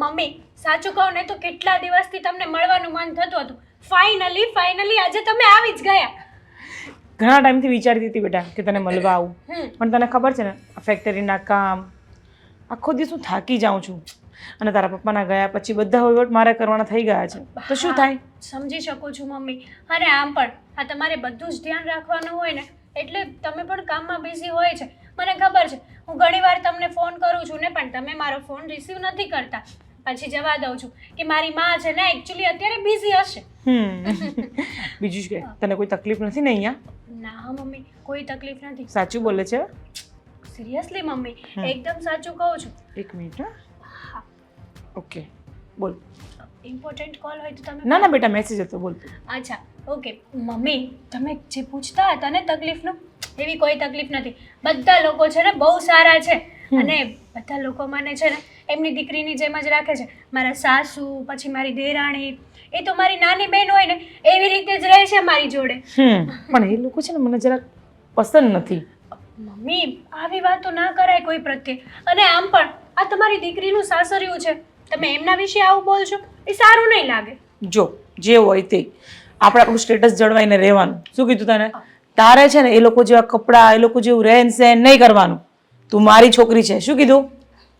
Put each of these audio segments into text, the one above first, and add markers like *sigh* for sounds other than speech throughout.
Mummy સાચું કહું ને તો કેટલા દિવસથી તમને મળવાનું મન થતું હતું? ફાઇનલી ફાઇનલી આજે તમે આવી જ ગયા. ઘણા ટાઈમથી વિચારતી હતી બેટા કે તને મળવા આવું. પણ તને ખબર છે ને આ ફેક્ટરીના કામ આખો દિવસ હું થાકી જાઉં છું. અને તારા પપ્પાના ગયા પછી બધા વહીવટ મારે કરવાના થઈ ગયા છે. તો શું થાય? સમજી શકું છું મમ્મી. અને આમ પણ આ તમારે બધું જ ધ્યાન રાખવાનું હોય ને એટલે તમે પણ કામમાં બિઝી હોય છે. મને ખબર છે હું ઘણીવાર તમને ફોન કરું છું ને પણ તમે મારો ફોન રિસીવ નથી કરતા. પછી જવા દઉં છું કે મારી માં છે ને એકચ્યુઅલી અત્યારે બિઝી હશે. બીજું કે? તને કોઈ તકલીફ નથી ને અહીંયા? ના મમ્મી કોઈ તકલીફ નથી. સાચું બોલે છે? સિરિયસલી મમ્મી એકદમ સાચું કહું છું. એક મિનિટ હા. હા. ઓકે બોલ. ઇમ્પોર્ટન્ટ કોલ હોય તો તમે ના ના બેટા મેસેજ હતો બોલ. અચ્છા ઓકે મમ્મી તમે જે પૂછતા હતા ને તકલીફનું એવી કોઈ તકલીફ નથી. બધા લોકો છે ને બહુ સારા છે. અને બધા લોકો મને છે ને એમની દીકરીની જેમ જ રાખે છે. મારા સાસુ પછી મારી દેરાણી એ તો મારી નાની બહેન હોય ને એવી રીતે જ રહે છે મારી જોડે. પણ એ લોકો છે ને મને જરાક પસંદ નથી. મમ્મી આવી વાતો ના કરાય કોઈ પ્રત્યે. અને આમ પણ આ તમારી દીકરીનું સાસરિયું છે. તમે એમના વિશે આવું બોલશો એ સારું નહીં લાગે. જો જે હોય તે. આપણે આપણું સ્ટેટસ જળવાઈને રહેવાનું. શું કીધું તને? તારે છે ને એ લોકો જેવા કપડાં એ લોકો જેવું રહેન સહેન નહીં કરવાનું. તું મારી છોકરી છે શું કીધું?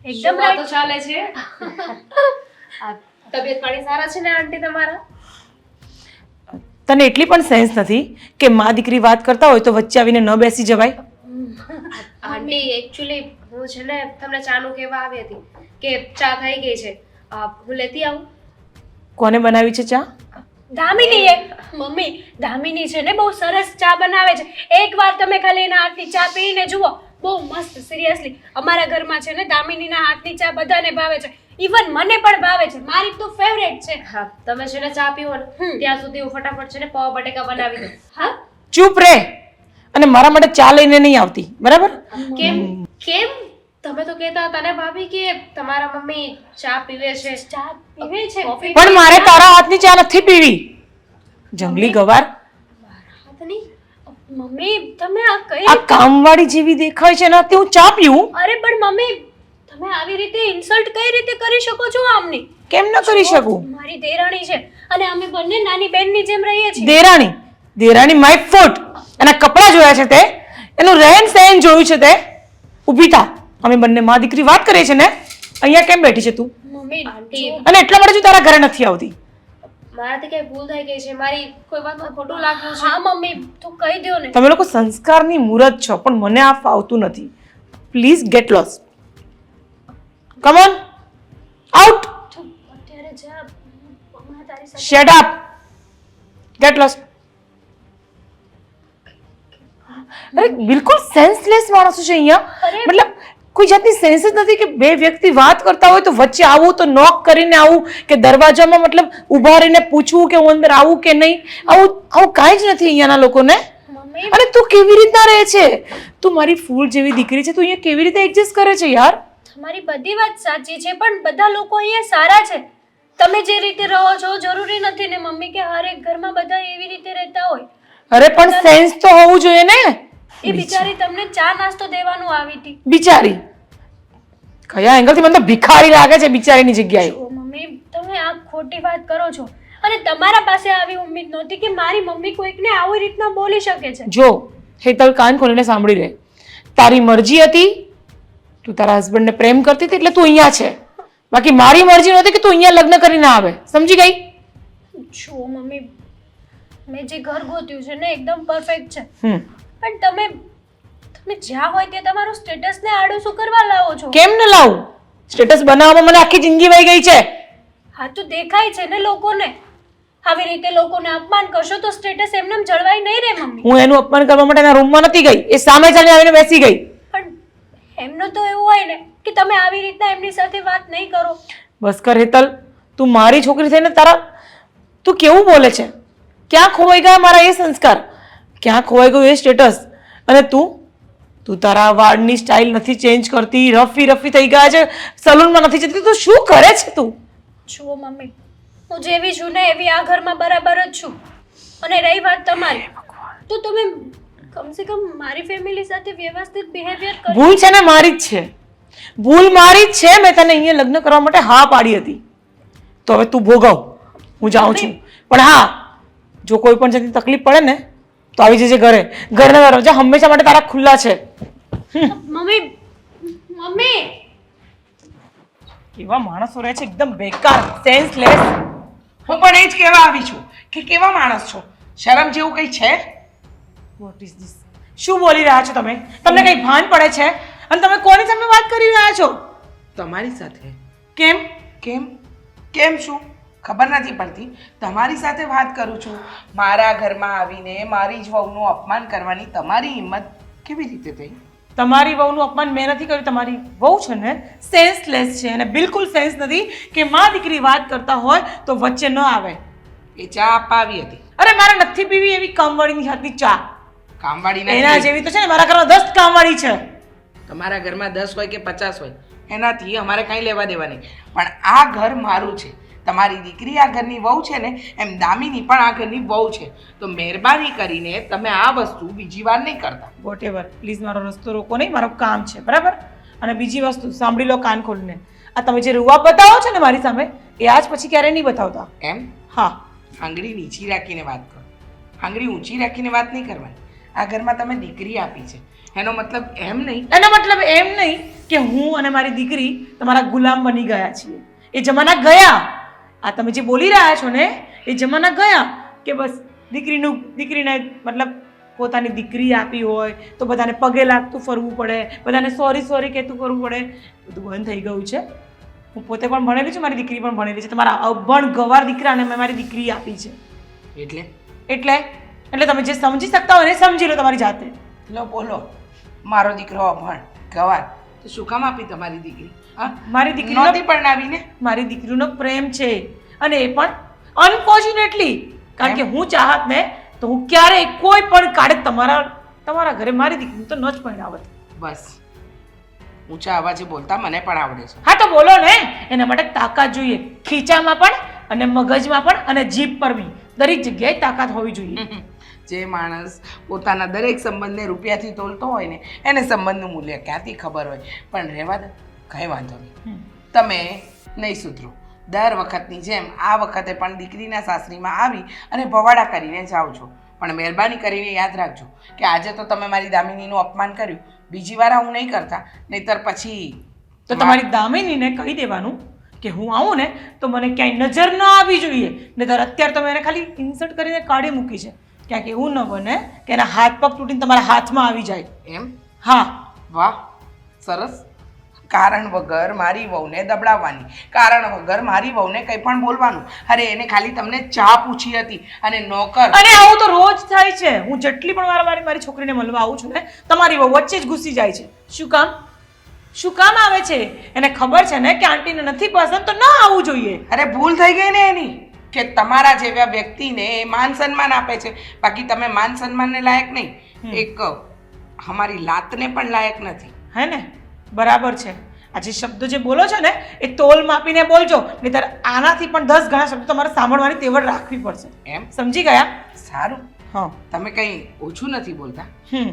એકદમ શું ચાલે છે? આ તબિયત પાણી સારા છે ને આંટી તમારા? તને એટલી પણ સેન્સ નથી કે મા દીકરી વાત કરતા હોય તો વચ્ચે આવીને ન બેસી જવાય? આંટી એકચ્યુઅલી હું છે ને તમને ચાનું કહેવા આવી હતી કે ચા થઈ ગઈ છે. હું લેતી આવું? કોને બનાવી છે ચા? દામિની એ મમ્મી દામિની છે ને બહુ સરસ ચા બનાવે છે. એકવાર તમે ખાલી એના હાથની ચા પીને જુઓ બહુ મસ્ત સિરિયસલી અમારા ઘરમાં છે ને દામિનીના હાથની ચા બધાને ભાવે છે. ઇવન મને પણ ભાવે છે. મારી તો ફેવરેટ છે. હા તમે છે ને ચા પીવો ને ત્યાં સુધી હું ફટાફટ છે ને પૌવા બટેકા બનાવી દઉં. હા? ચૂપ રે. અને મારા માટે ચા લઈને નહીં આવતી. બરાબર? કેમ? કેમ? તમે તો કહેતા હતા ને ભાભી કે તમારા મમ્મી ચા પીવે છે. ચા પીવે છે? કોફી પણ મારે તારા હાથની ચા નથી પીવી. જંગલી ગવાર. હાથની? મમ્મી તમે આ કઈ આ કામવાળી જેવી દેખાય છે ને તે હું ચા પીવું? અરે પણ મમ્મી તમે આવી રીતે ઇન્સલ્ટ કઈ રીતે કરી શકો છો આમની? કેમ ન કરી શકું? મારી દેરાણી છે અને અમે બંને નાની બહેનની જેમ રહીએ છીએ. દેરાણી. દેરાણી માય ફૂટ. એના કપડાં જોયા છે તે. એનું રહેન સહેન જોયું છે તે. ઊભી થા. અમે બંને માં દીકરી વાત કરીએ છે ને અહીંયા કેમ બેઠી છે તું? Mummy aunty. અને એટલા માટે હું તારા ઘરે નથી આવતી? મારાથી કઈ ભૂલ થઈ ગઈ છે. મારી કોઈ વાતમાં ખોટું લાગ્યું છે. હા મમ્મી તું કહી દો ને. તમે લોકો સંસ્કારની મૂરત છો પણ મને આ ફાવતું નથી. Please get lost come on out તું અત્યારે જા. હમણાં તારી સાથે શેટ અપ ગેટ લોસ અરે બિલકુલ સેન્સલેસ માણસો છે અહીંયા. મતલબ કોઈ જાતની સેન્સ જ નથી કે બે વ્યક્તિ વાત કરતા હોય તો વચ્ચે આવું તો નોક કરીને આવું કે દરવાજામાં મતલબ ઊભા રહીને પૂછવું કે હું અંદર આવું કે નહીં? આવું આવું કાંઈ જ નથી અહીંયાના લોકોને. અને તું કેવી રીતના રહે છે? તું મારી ફૂલ જેવી દીકરી છે તું અહીંયા કેવી રીતે એડજસ્ટ કરે છે યાર? તમારી બધી વાત સાચી છે પણ બધા લોકો અહીંયા સારા છે. તમે જે રીતે રહો છો જરૂરી નથી ને મમ્મી કે હરેક ઘરમાં બધા એવી રીતે રહેતા હોય. અરે પણ સેન્સ તો હોવું જોઈએ ને. એ બિચારી તમને ચા નાસ્તો દેવાનું આવી હતી. બિચારી? કયા એંગલથી મને તો ભિખારી લાગે છે બિચારીની જગ્યાએ. મમ્મી તમે આ ખોટી વાત કરો છો. અને તમારા પાસે આવી ઉમ્મીદ નહોતી કે મારી મમ્મી કોઈકને આવી રીતના બોલી શકે છે. જો હેતલ કાન ખોલીને સાંભળી લે. તારી મરજી હતી તું તારા હસબન્ડને પ્રેમ કરતી હતી એટલે તું અહીંયા છે. બાકી મારી મરજી નહોતી કે તું અહીંયા લગ્ન કરીને આવે. સમજી ગઈ? જો મમ્મી મેં જે ઘર ગોત્યું છે ને એકદમ પરફેક્ટ છે. હમ. પણ તમે તમે જ્યાં હોય ત્યાં તમારું સ્ટેટસને આડું શું કરવા લાવો છો? કેમ ન લાવું? સ્ટેટસ બનાવવામાં મને આખી જિંદગી વહી ગઈ છે. હા તો દેખાય છે ને લોકોને. આવી રીતે લોકોને અપમાન કરશો તો સ્ટેટસ એમનેમ જળવાઈ નહીં રહે મમ્મી. હું એનું અપમાન કરવા માટે એના રૂમમાં નથી ગઈ. એ સામે ચાલીને આવીને બેસી ગઈ. પણ એમનું તો એવું હોય ને કે તમે આવી રીતના એમની સાથે વાત નહીં કરો. બસ કર હેતલ તું મારી છોકરી થઈને તારા તું કેવું બોલે છે? ક્યાં ખોવાઈ ગયા મારા એ સંસ્કાર? ક્યાં ખોવાઈ ગયું એ સ્ટેટસ અને તું? તું તારા વાળની સ્ટાઇલ નથી ચેન્જ કરતી રફી રફી થઈ ગયા છે સલૂનમાં નથી જતી તું શું કરે છે તું? જુઓ મમ્મી હું જેવી છું ને એવી આ ઘરમાં બરાબર જ છું. અને રહી વાત તમારી. તો તમે કમસે કમ મારી ફેમિલી સાથે વ્યવસ્થિત બિહેવિયર કરો ભૂલ છે ને મારી જ છે. ભૂલ મારી જ છે મેં તને અહીંયા લગ્ન કરવા માટે હા પાડી હતી. તો હવે તું ભોગવ. હું જાઉં છું. પણ હા જો કોઈ પણ જાતની તકલીફ પડે ને તો આવી જજે ઘરે. ઘરના દરવાજા હંમેશા માટે તારા ખુલ્લા છે. Mummy mummy. કેવા માણસો રહે છે એકદમ બેકાર સેન્સલેસ હું પણ એ જ કહેવા આવી છું કે કેવા માણસ છો? શરમ જેવું કંઈ છે? વોટ ઇઝ ધીસ શું બોલી રહ્યા છો તમે? તમને કંઈ ભાન પડે છે? અને તમે કોની સામે વાત કરી રહ્યા છો? તમારી સાથે. કેમ? કેમ? કેમ શું? ખબર નથી પડતી. તમારી સાથે વાત કરું છું. મારા ઘરમાં આવીને મારી જ વહુનું અપમાન કરવાની તમારી હિંમત કેવી રીતે થઈ? તમારી વહુનું અપમાન મેં નથી કર્યું. તમારી વહુ છે ને સેન્સલેસ છે અને બિલકુલ સેન્સ નથી કે માં દીકરી વાત કરતા હોય તો વચ્ચે ન આવે. એ ચા અપાવી હતી. અરે મારે નથી પીવી એવી કામવાળીની હાથની ચા. કામવાળી એના જેવી તો છે ને મારા ઘરમાં દસ કામવાળી છે. તમારા ઘરમાં દસ હોય કે પચાસ હોય એનાથી અમારે કાંઈ લેવા દેવા નહીં. પણ આ ઘર મારું છે. તમારી દીકરી આ ઘરની વહુ છે ને એમ દામિની પણ આ ઘરની વહુ છે. તો મહેરબાની કરીને તમે આ વસ્તુ બીજી વાર નહીં કરતા. વોટ એવર પ્લીઝ મારો રસ્તો રોકો નહીં મારું કામ છે બરાબર? અને બીજી વસ્તુ સાંભળી લો કાન ખોલીને. આ તમે જે રૂવા બતાવો છો ને મારી સામે એ આજ પછી ક્યારેય નહીં બતાવતા? એમ? હા. આંગળી નીચી રાખીને વાત કરો. આંગળી ઊંચી રાખીને વાત નહીં કરવાની. આ ઘરમાં તમે દીકરી આપી છે. એનો મતલબ એમ નહીં. એનો મતલબ એમ નહીં કે હું અને મારી દીકરી તમારા ગુલામ બની ગયા છીએ. એ જમાના ગયા. આ તમે જે બોલી રહ્યા છો ને એ જમાના ગયા કે બસ દીકરીનું દીકરીને મતલબ પોતાની દીકરી આપી હોય તો બધાને પગે લાગતું ફરવું પડે બધાને સોરી સોરી કહેતું કરવું પડે. બધું બંધ થઈ ગયું છે. હું પોતે પણ ભણેલી છું મારી દીકરી પણ ભણેલી છે. તમારા અભણ ગવાર દીકરાને મેં મારી દીકરી આપી છે. એટલે? એટલે? એટલે તમે જે સમજી શકતા હોય ને એ સમજી લો તમારી જાતે. લો બોલો. મારો દીકરો અભણ ગવાર. તો શું કામ આપી તમારી દીકરી? મારી દીકરીનો નહોતી પરણાવીને મારી દીકરીનો પ્રેમ છે. અને એ પણ અનફોર્ચ્યુનેટલી કારણ કે હું ચાહત ને તો હું ક્યારેય કોઈ પણ કાળે તમારા તમારા ઘરે મારી દીકરી તો ન જ પરણાવત. બસ. ઊંચા અવાજે બોલતા મને પણ આવડે છે. હા તો બોલો ને. એના માટે તાકાત જોઈએ. ખીચામાં પણ અને મગજમાં પણ અને જીભ પર બી. દરેક જગ્યાએ તાકાત હોવી જોઈએ. જે માણસ પોતાના દરેક સંબંધને રૂપિયાથી તોલતો હોય ને એને સંબંધનું મૂલ્ય ક્યાંથી ખબર હોય? પણ રહેવા દે. કંઈ વાંધો નહીં. તમે નહીં સુધરો. દર વખતની જેમ આ વખતે પણ દીકરીના સાસરીમાં આવી અને ભવાડા કરીને જાઓ છો. પણ મહેરબાની કરીને યાદ રાખજો કે આજે તો તમે મારી દામિનીનું અપમાન કર્યું. બીજી વાર હું નહીં કરતા. નહીતર પછી તો તમારી દામિનીને કહી દેવાનું કે હું આવું ને તો મને ક્યાંય નજર ન આવી જોઈએ. નહીતર અત્યારે તમે એને ખાલી ઇન્સર્ટ કરીને કાઢી મૂકી છે. ક્યાંક એવું ન બને કે એના હાથ પગ તૂટીને તમારા હાથમાં આવી જાય. એમ? હા. વાહ. સરસ. કારણ વગર મારી વહુને દબડાવવાની. કારણ વગર મારી વહુને કંઈ પણ બોલવાનું. અરે એને ખાલી તમને ચા પૂછી હતી અને નોકર. અને આવું તો રોજ થાય છે. હું જેટલી પણ વાર મારી છોકરીને મળવા આવું છું ને તમારી વહુ વચ્ચે જ ઘૂસી જાય છે. શું કામ? શું કામ આવે છે? એને ખબર છે ને કે આંટીને નથી પસંદ તો ન આવવું જોઈએ. અરે ભૂલ થઈ ગઈ ને એની. કે તમારા જેવા વ્યક્તિને એ માન સન્માન આપે છે. બાકી તમે માન સન્માનને લાયક નહીં. એક અમારી લાતને પણ લાયક નથી. હે ને? બરાબર છે. આ જે શબ્દો જે બોલો છો ને એ તોલ માપીને બોલજો નહીતર આનાથી પણ દસ ઘણા શબ્દો તમારે સાંભળવાની તેવડ રાખવી પડશે. એમ? સમજી ગયા? સારું. હા. તમે કંઈ ઓછું નથી બોલતા?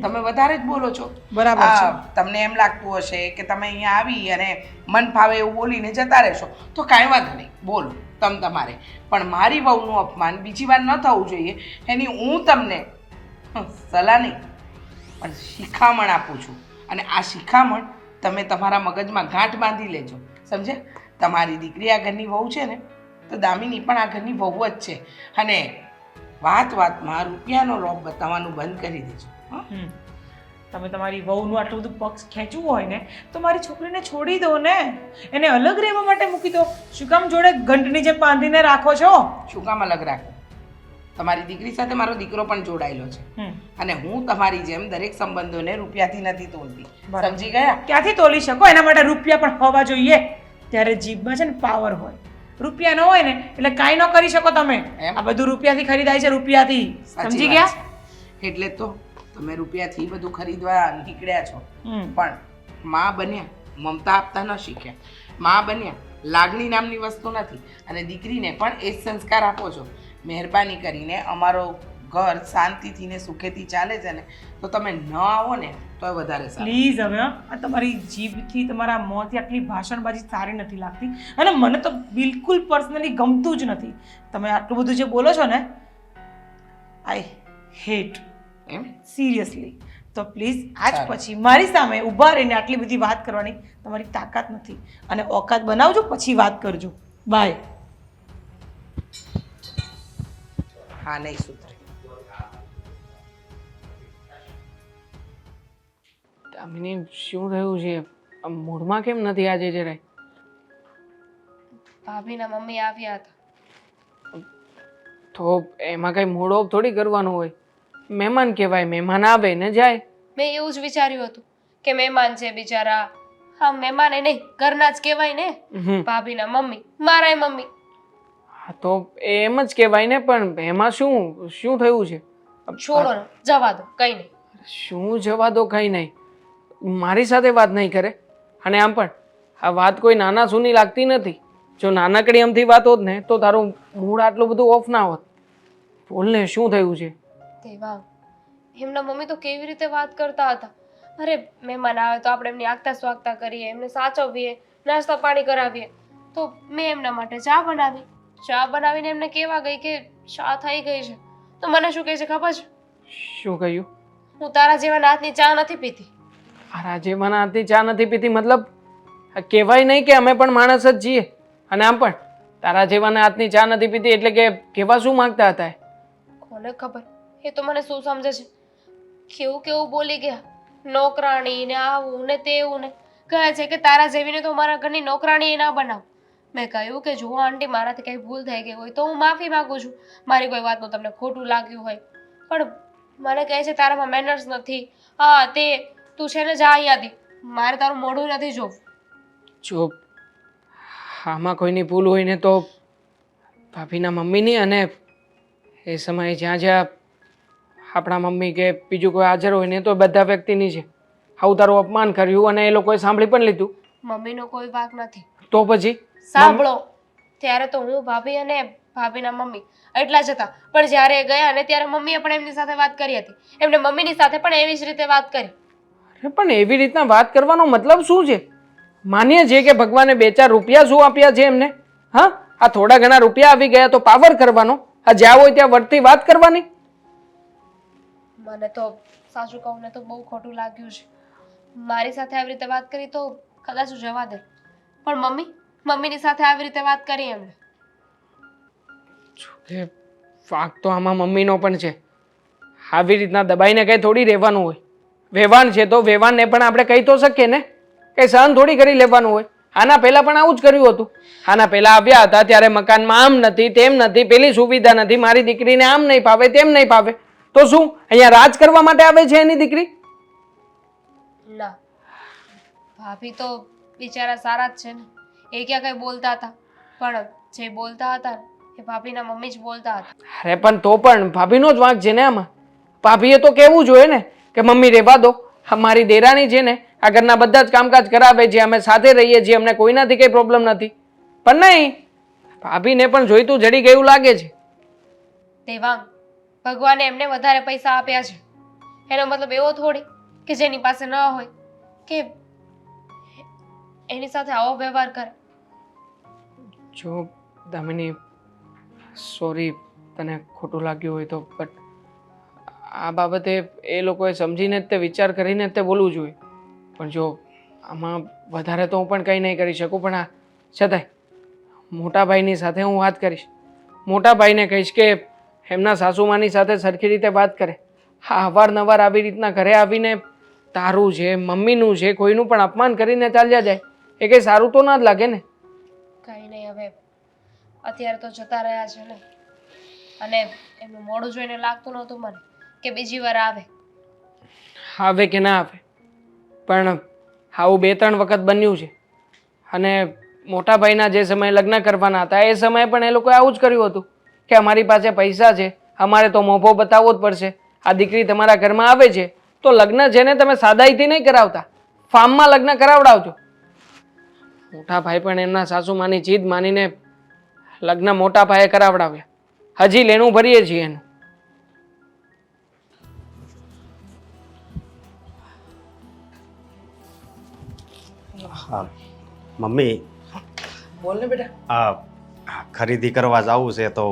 તમે વધારે જ બોલો છો. બરાબર તમને એમ લાગતું હશે કે તમે અહીંયા આવી અને મન ફાવે એવું બોલીને જતા રહેશો. તો કાંઈ વાંધો નહીં. બોલો તમ તમારે. પણ મારી વહુનું અપમાન બીજી વાર ન થવું જોઈએ. એની હું તમને સલાહ નહીં પણ શિખામણ આપું છું. અને આ શિખામણ તમે તમારા મગજમાં ગાંઠ બાંધી લેજો. સમજ્યા? તમારી દીકરી આ ઘરની વહુ છે ને તો દામિની પણ આ ઘરની વહુ જ છે. અને વાત વાતમાં રૂપિયાનો લોભ બતાવવાનું બંધ કરી દેજો. તમે તમારી વહુનું આટલું બધું પક્ષ ખેંચવું હોય ને તો મારી છોકરીને છોડી દો ને. એને અલગ રહેવા માટે મૂકી દો. શું કામ જોડે ઘંટની જેમ બાંધીને રાખો છો? શું કામ અલગ રાખું? તમારી દીકરી સાથે મારો દીકરો પણ જોડાયેલો છે. અને હું તમારી જેમ દરેક સંબંધોને રૂપિયાથી નથી તોલતી. સમજી ગયા? ક્યાંથી તોલી શકો? એના માટે રૂપિયા પણ હોવા જોઈએ. ત્યારે જીભમાં છે ને પાવર હોય. રૂપિયા ન હોય ને એટલે કાંઈ ન કરી શકો તમે? આ બધું રૂપિયાથી ખરીદાય છે રૂપિયાથી. સમજી ગયા? એટલે તો તમે રૂપિયાથી બધું ખરીદવા નીકળ્યા છો. પણ માં બન્યા મમતા આપતા ન શીખ્યા. માં બન્યા લાગણી નામની વસ્તુ નથી. અને દીકરીને પણ એ જ સંસ્કાર આપો છો. મહેરબાની કરીને અમારો ઘર શાંતિથી ને સુખેથી ચાલે છે ને તો તમે ન આવો ને તો વધારે પ્લીઝ હવે આ તમારી જીભથી તમારા મોંથી આટલી ભાષણબાજી સારી નથી લાગતી. અને મને તો બિલકુલ પર્સનલી ગમતું જ નથી. તમે આટલું બધું જે બોલો છો ને આઈ હેટ. એમ? સિરિયસલી. તો પ્લીઝ આજ પછી મારી સામે ઊભા રહીને આટલી બધી વાત કરવાની તમારી તાકાત નથી. અને ઓકાત બનાવજો પછી વાત કરજો. બાય. હા નહીં સુધરે. દામિની શું થયું છે? મૂળમાં મૂડમાં કેમ નથી આજે જરાય? ભાભીના મમ્મી આવ્યા હતા. તો એમાં કઈ મૂડ ઓફ થોડી કરવાનું હોય? મહેમાન કહેવાય મહેમાન આવે ને જાય. મેં એવું જ વિચાર્યું હતું કે મહેમાન છે બિચારા. હા મહેમાન એ નહીં ઘરના જ કહેવાય ને. હમ. ભાભીના મમ્મી મારાય મમ્મી. હા તો એમ જ કહેવાય ને પણ એમાં શું શું થયું છે? છોડો ને જવા દો કઈ નહીં. શું જવા દો કંઈ નહીં. મારી સાથે વાત નહીં કરે. અને આમ પણ આ વાત કોઈ નાના સૂની લાગતી નથી. જો નાનકડી એમથી વાત હોત ને તો તારું મૂડ આટલું બધું ઓફ ના હોત. બોલને શું થયું છે? દેવા એમના મમ્મી તો કેવી રીતે વાત કરતા હતા? અરે મહેમાન આવે તો આપણે એમની આગતા સ્વાગતા કરીએ એમને સાચવીએ નાસ્તા પાણી કરાવીએ. તો મેં એમના માટે ચા બનાવી. ચા બનાવીને એમને કેવા ગઈ કે ચા થઈ ગઈ છે? તો મને શું કહે છે ખબર છે? શું કહ્યું? હું તારા જેવા હાથની ચા નથી પીતી. તારા જેવા નાથની ચા નથી પીતી મતલબ કહેવાય નહીં કે અમે પણ માણસ જ છીએ. અને આમ પણ તારા જેવાના હાથની ચા નથી પીતી એટલે કે કેવા શું માંગતા હતા કોને ખબર? એ તો મને શું સમજે છે? કેવું કેવું બોલી ગયા. નોકરાણી ને આવું ને તેવું ને કહે છે કે તારા જેવીને તો મારા ઘરની નોકરાણી ના બનાવ. મેં કહ્યું કે જુઓ આંટી મારાથી કંઈ ભૂલ થઈ ગઈ હોય તો હું માફી માગું છું. મારી કોઈ વાતનું તમને ખોટું લાગ્યું હોય. પણ મને કહે છે તારામાં મેનર્સ નથી. હા તે તું છે ને જા અહીંયાથી મારે તારું મોઢું નથી જોવું. જો આમાં કોઈની ભૂલ હોય ને તો ભાભીના મમ્મીની અને એ સમયે જ્યાં જ્યાં આપણા મમ્મી કે બીજું કોઈ હાજર હોય ને તો બધા વ્યક્તિની છે. આવું તારું અપમાન કર્યું અને એ લોકોએ સાંભળી પણ લીધું. મમ્મીનો કોઈ વાક નથી. તો પછી? સાંભળો. ત્યારે તો હું ભાભી અને ભાભીના મમ્મી એટલા જ હતા. પણ જ્યારે એ ગયા ને ત્યારે મમ્મીએ પણ એમની સાથે વાત કરી હતી. એમને મમ્મીની સાથે પણ એવી જ રીતે વાત કરી. અરે પણ એવી રીતના વાત કરવાનો મતલબ શું છે? માનીએ છીએ કે ભગવાને બે ચાર રૂપિયા શું આપ્યા છે એમને? હા? આ થોડા ઘણા રૂપિયા આવી ગયા તો પાવર કરવાનો. આ જ્યાં હોય ત્યાં વર્તી વાત કરવાની. મને તો સાચું કહું ને તો બહુ ખોટું લાગ્યું છે. મારી સાથે આવી રીતે વાત કરી તો કદાચ જવા દે. પણ મમ્મી મમ્મીની સાથે આવી રીતે વાત કરી એમણે જોકે વાક તો આમાં મમ્મીનો પણ છે. આવી રીતના દબાઈને કંઈ થોડી રહેવાનું હોય. વેવાન છે તો વેવાનને પણ આપણે કહી તો શકીએ ને? કંઈ સહન થોડી કરી લેવાનું હોય. આના પહેલાં પણ આવું જ કર્યું હતું. આના પહેલાં આવ્યા હતા ત્યારે મકાનમાં આમ નથી તેમ નથી પેલી સુવિધા નથી મારી દીકરીને આમ નહીં ફાવે તેમ નહીં ફાવે. તો શું અહીંયા રાજ કરવા માટે આવે છે એની દીકરી? ના ભાભી તો બિચારા સારા જ છે ને. એ ક્યાં કંઈ બોલતા હતા? પણ જે બોલતા હતા એ ભાભીના મમ્મી જ બોલતા હતા. અરે પણ તો પણ ભાભીનો જ વાંક છે ને આમાં. ભાભીએ તો કહેવું જોઈએ ને કે મમ્મી રહેવા દો. મારી દેરાણી છે ને આ ઘરના બધા જ કામકાજ કરાવે છે અમે સાથે રહીએ છીએ અમને કોઈનાથી કંઈ પ્રોબ્લેમ નથી. પણ નહીં ભાભીને પણ જોઈતું જડી ગયું લાગે છે. દેવાંગ ભગવાને એમને વધારે પૈસા આપ્યા છે. એનો મતલબ એવો થોડી કે જેની પાસે ન હોય કે એની સાથે આવો વ્યવહાર કરે. જો દામિની સોરી તને ખોટું લાગ્યું હોય તો બટ આ બાબતે એ લોકોએ સમજીને જ તે વિચાર કરીને જ તે બોલવું જોઈએ. પણ જો આમાં વધારે તો હું પણ કંઈ નહીં કરી શકું, પણ આ છતાંય મોટા ભાઈની સાથે હું વાત કરીશ. મોટા ભાઈને કહીશ કે એમના સાસુમાની સાથે સરખી રીતે વાત કરે. હા, અવારનવાર આવી રીતના ઘરે આવીને તારું છે મમ્મીનું છે કોઈનું પણ અપમાન કરીને ચાલ્યા જાય, એ કંઈ સારું તો ના જ લાગે ને? નહીં હવે અત્યારે તો જતા રહ્યા છે ને. અને એમનું મોડું જોઈને લાગતું નહોતું મને કે બીજી વાર આવે. આવે કે ના આવે? પણ આવું બે ત્રણ વખત બન્યું છે. અને મોટા ભાઈના જે સમયે લગ્ન કરવાના હતા, એ સમયે પણ એ લોકોએ આવું જ કર્યું હતું કે અમારી પાસે પૈસા છે, અમારે તો મોભો બતાવવો જ પડશે. આ દીકરી તમારા ઘરમાં આવે છે, તો લગ્ન છે ને તમે સાદાઈથી નહીં કરાવતા, ફાર્મમાં લગ્ન કરાવડાવજો. મોટા ભાઈ પણ એમના સાસુમાની જીદ માનીને લગ્ન મોટા ભાઈએ કરાવડાવ્યા. હજી લેણું ભરીએ છીએ એનું. હા મમ્મી. બોલ બેટા. આ ખરીદી કરવા જવું છે તો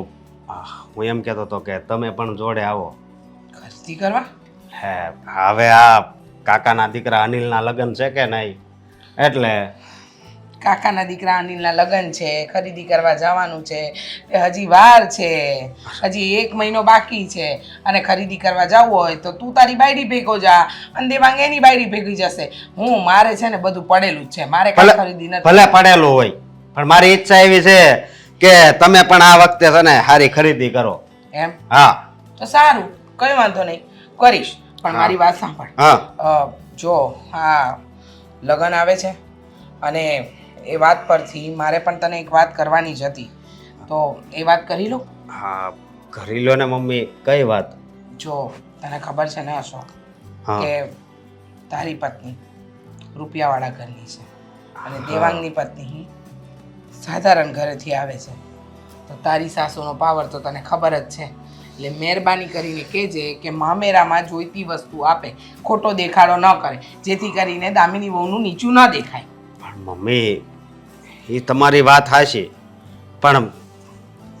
હું એમ કહેતો હતો કે તમે પણ જોડે આવો. ખરીદી કરવા? હે હવે આ કાકાના દીકરા અનિલના લગ્ન છે કે નહીં? એટલે કાકાના દીકરા અનિલના લગ્ન છે ખરીદી કરવા જવાનું છે હજી વાર છે હજી એક મહિનો બાકી છે અને ખરીદી કરવા જવું હોય તો તું તારી બાયડી ભેગો જા અને દેવાંગ એની બાયડી ભેગી જશે. હું મારે છે ને બધું પડેલું જ છે. મારે કઈ ખરીદી નથી. ભલે પડેલું હોય પણ મારી ઈચ્છા એવી છે કે તમે પણ આ વખતે છે ને સારી ખરીદી કરો. એમ? હા. તો સારું કઈ વાંધો નહીં. કરીશ. પણ મારી વાત સાંભળ. હા. જો હા લગ્ન આવે છે અને એ વાત પરથી મારે પણ તને એક વાત કરવાની જ હતી. તો એ વાત કરી લો. હા કરી લો ને મમ્મી કઈ વાત? જો તને ખબર છે ને અશોક? કે તારી પત્ની રૂપિયાવાળા ઘરની છે. અને દેવાંગની પત્ની સાધારણ ઘરેથી આવે છે. તો તારી સાસુનો પાવર તો તને ખબર જ છે. એટલે મહેરબાની કરીને કહેજે કે મામેરામાં જોઈતી વસ્તુ આપે ખોટો દેખાડો ન કરે જેથી કરીને દામિની વહુનું નીચું ન દેખાય. પણ મમ્મી એ તમારી વાત હાશી પણ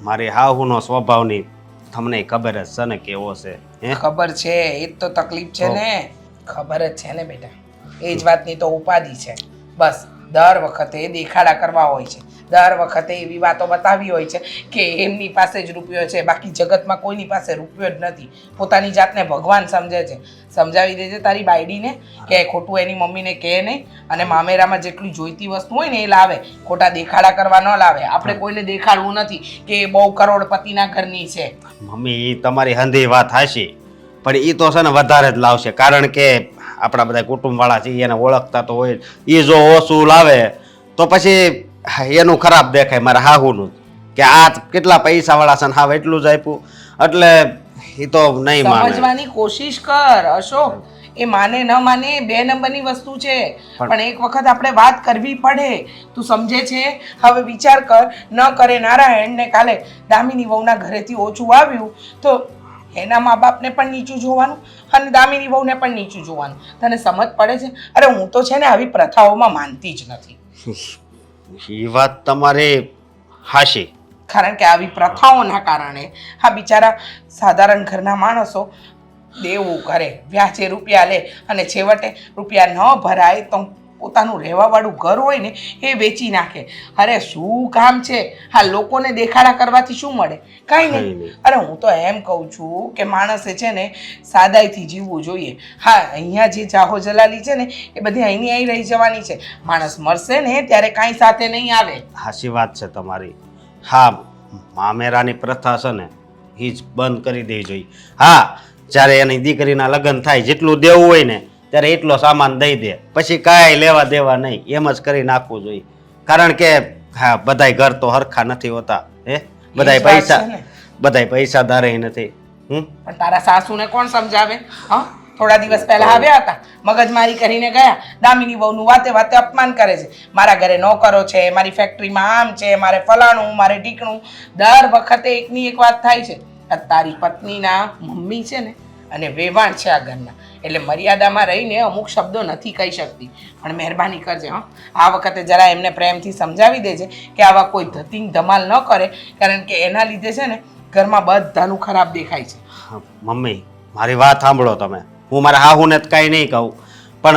મારી હાહુનો સ્વભાવની તમને ખબર જ છે ને કેવો છે હે? ખબર છે એ જ તો તકલીફ છે ને. ખબર જ છે ને બેટા. એ જ વાતની તો ઉપાધિ છે. બસ દર વખતે દેખાડા કરવા હોય છે. દર વખતે એવી વાતો બતાવી હોય છે કે એમની પાસે જ રૂપિયો છે, બાકી જગતમાં કોઈની પાસે રૂપિયો જ નથી. પોતાની જાતને ભગવાન સમજે છે. સમજાવી દેજે તારી બાયડીને કે ખોટું એની મમ્મીને કહે નહીં અને મામેરામાં જેટલી જોઈતી વસ્તુ હોય ને એ લાવે. ખોટા દેખાડા કરવા ન લાવે. આપણે કોઈને દેખાડવું નથી કે એ બહુ કરોડપતિના ઘરની છે. મમ્મી એ તમારી હંધી વાત હશે પણ એ તો છે ને વધારે જ લાવશે. કારણ કે આપણા બધા કુટુંબવાળા છે એને ઓળખતા તો હોય એ જો ઓછું લાવે, તો પછી એનું ખરાબ દેખાય મારા હાહુનું કે આ કેટલા પૈસાવાળા છે ને હાવ એટલું જ આપ્યું. એટલે એ તો નહીં માને. સમજવાની કોશિશ કર અશોક. એ માને ન માને બે નંબરની વસ્તુ છે. પણ એક વખત આપણે વાત કરવી પડે. તું સમજે છે? હવે વિચાર કર. ન કરે નારાયણ ને કાલે દામિની વહુના ઘરેથી ઓછું આવ્યું તો એના મા બાપને પણ નીચું જોવાનું અને દામિની વહુને પણ નીચું જોવાનું. તને સમજ પડે છે? અરે હું તો છે ને આવી પ્રથાઓમાં માનતી જ નથી. *laughs* એ વાત તમારે હાશી. કારણ કે આવી પ્રથાઓના કારણે આ બિચારા સાધારણ ઘરના માણસો દેવું કરે, વ્યાજે રૂપિયા લે અને છેવટે રૂપિયા ન ભરાય તો પોતાનું રહેવાવાળું ઘર હોય ને એ વેચી નાખે. અરે શું કામ છે? હા લોકોને દેખાડા કરવાથી શું મળે? કાંઈ નહીં. અરે હું તો એમ કહું છું કે માણસે છે ને સાદાઈથી જીવવું જોઈએ. હા અહીંયા જે જાહો જલાલી છે ને એ બધી અહીંની અહીં રહી જવાની છે. માણસ મરશે ને ત્યારે કાંઈ સાથે નહીં આવે. હાશી વાત છે તમારી. હા મામેરાની પ્રથા છે ને એ જ બંધ કરી દેવી જોઈએ હા જ્યારે એની દીકરીના લગ્ન થાય જેટલું દેવું હોય ને ત્યારે એટલો સામાન દઈ દે. પછી કાંઈ લેવા દેવા નહીં. એમ જ કરી નાખવું જોઈએ. કારણ કે હા બધાય ઘર તો હરખા નથી હોતા હે? બધાય પૈસા જ પૈસા ધારે ને. બધાય નથી. હમ? પણ તારા સાસુને કોણ સમજાવે? હા? થોડા દિવસ પહેલા આવ્યા હતા. મગજમારી કરીને ગયા. દામિની વહુનું વાતે વાતે અપમાન કરે છે. મારા ઘરે નોકરો છે મારી ફેક્ટરીમાં આમ છે મારે ફલાણું મારે ઢીકણું. દર વખતે એકની એક વાત થાય છે. તારી પત્નીના મમ્મી છે ને અને વેવાણ છે આ ઘરના. એટલે મર્યાદામાં રહીને અમુક શબ્દો નથી કહી શકતી. પણ મહેરબાની કરજે હા. આ વખતે જરા એમને પ્રેમથી સમજાવી દેજે કે આવા કોઈ ધતિંગ ધમાલ ન કરે કારણ કે એના લીધે છે ને ઘરમાં બધાનું ખરાબ દેખાય છે. હા, મમ્મી મારી વાત સાંભળો તમે. હું મારા હાહુને જ કાંઈ નહીં કહું. પણ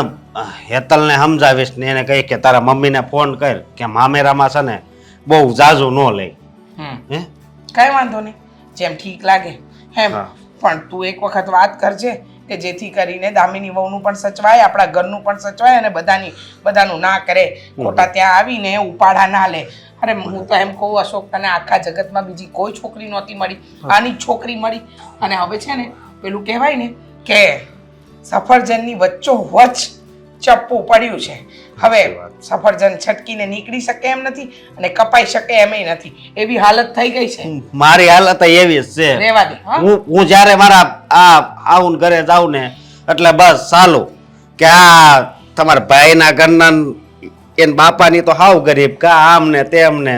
હેતલને સમજાવીશ ને એને કહી કે તારા મમ્મીને ફોન કર કે મામેરામાં છે ને બહુ ઝાઝું ન લે. હમ. હે? કાંઈ વાંધો નહીં. જેમ ઠીક લાગે એમ. પણ તું એક વખત વાત કરજે કે જેથી કરીને દામિની વહુનું પણ સચવાય આપણા ઘરનું પણ સચવાય અને બધાની બધાનું ના કરે. ખોટા ત્યાં આવીને ઉપાડા ના લે. અરે હું તો એમ કહું અશોક તને આખા જગતમાં બીજી કોઈ છોકરી નહોતી મળી. આની જ છોકરી મળી. અને હવે છે ને પેલું કહેવાય ને કે સફરજનની વચ્ચો વચ્ચ ચપ્પુ પડ્યું છે. હવે સફરજન છટકીને નીકળી શકે એમ નથી અને કપાઈ શકે એમ નથી. એવી હાલત થઈ ગઈ છે. મારી હાલત એવી જ છે. રેવા દે હું. હું જ્યારે મારા આ આવું ઘરે જાઉં ને એટલે બસ ચાલુ. કે આ તમારા ભાઈના ઘરના એન બાપાની તો હાવ ગરીબ કા આમ ને તેમ ને.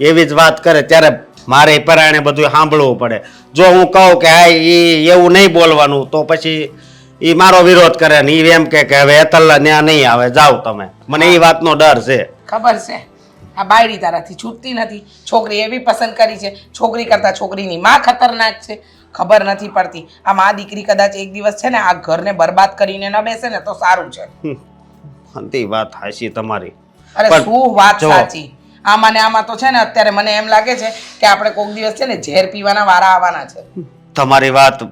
એવી જ વાત કરે ત્યારે મારે પરાણે બધું સાંભળવું પડે. જો હું કહું કે હા એ એવું નહીં બોલવાનું તો પછી એ મારો વિરોધ કરે ને એ એમ કે કે હવે હેતલ ત્યાં નહીં આવે જાઓ તમે. મને એ વાતનો ડર છે. ખબર છે? આ બાયડી તારાથી છૂટતી નથી. છોકરી એવી પસંદ કરી છે. છોકરી કરતાં છોકરીની માં ખતરનાક છે. ખબર નથી પડતી. આ મા દીકરી કદાચ એક દિવસ છે ને આ ઘરને બરબાદ કરીને ન બેસે ને તો સારું છે. તે વાત હાશી તમારી. અરે શું વાત. સાચી? આમાં ને આમાં તો છે ને અત્યારે મને એમ લાગે છે કે આપણે કોઈક દિવસ છે ને ઝેર પીવાના વારા આવવાના છે. તમારી વાત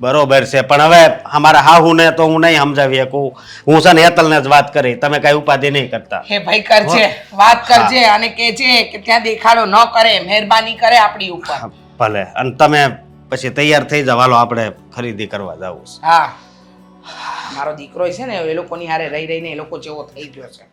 બરોબર છે. પણ હવે અમારા ને તો હું નહીં સમજાવી શકું. હું છે ને હેતલને જ વાત કરી. તમે કઈ ઉપાધિ નહીં કરતા. હે ભાઈ કરજે વાત કરજે અને કેજે કે ત્યાં દેખાડો ન કરે મહેરબાની કરે આપણી ઉપર. ભલે. અને તમે પછી તૈયાર થઈ જાવ હાલો આપણે ખરીદી કરવા જવું છે. હા. મારો દીકરો છે ને એ લોકોની હારે રહી રહીને એ લોકો જેવો થઈ ગયો છે.